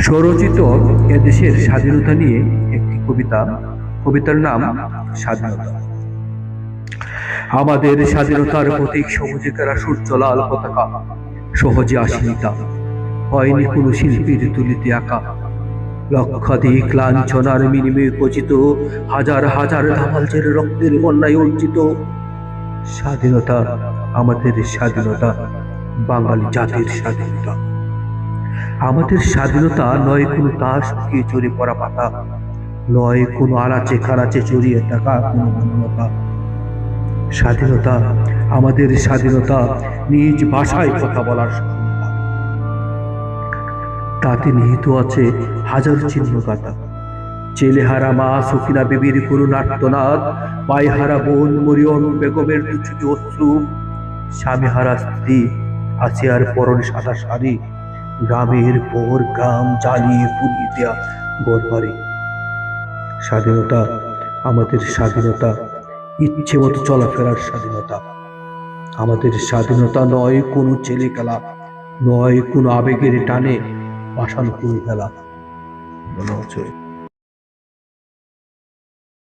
স্বরচিত এদেশের স্বাধীনতা নিয়ে একটি কবিতা। কবিতার নাম স্বাধীনতা। আমাদের স্বাধীনতার প্রতীক সূর্য লাল পতাকা। সহজে আসেনি তা হয়নি কোনো শিল্পীর তুলিতে আঁকা। লক্ষাধিক লাঞ্ছনার বিনিময়ে খচিত হাজার হাজার ধামালচের রক্তের বন্যায় অর্জিত। স্বাধীনতা আমাদের স্বাধীনতা। বাঙালি জাতির স্বাধীনতা। আমাদের স্বাধীনতা নয় কোনো তাস শুকিয়ে চড়ে পড়া পাতা, নয় কোনো আনাচে খানাচে চড়িয়ে থাকা কোনো মানবতা। স্বাধীনতা, আমাদের স্বাধীনতা নিজ ভাষায় কথা বলার তাতে নিহিত আছে হাজার চিহ্ন গাথা ছেলেহারা মা সফিনা বিবির করুণার্তনাদ পায়হারা বোন মরিয়ম বেগমের দুচুটি অশ্রু, স্বামীহারা স্ত্রী আসিয়ার পরনে সাদা শাড়ি। গ্রামের পর গ্রাম জ্বালিয়ে পুড়িয়ে দেয়া গড়বারে স্বাধীনতা আমাদের স্বাধীনতা, ইচ্ছে মতো চলাফেরার স্বাধীনতা। আমাদের স্বাধীনতা নয় কোনো ছেলে খেলা নয় কোনো আবেগের টানে পাশানো কোনো খেলা। মনে হচ্ছে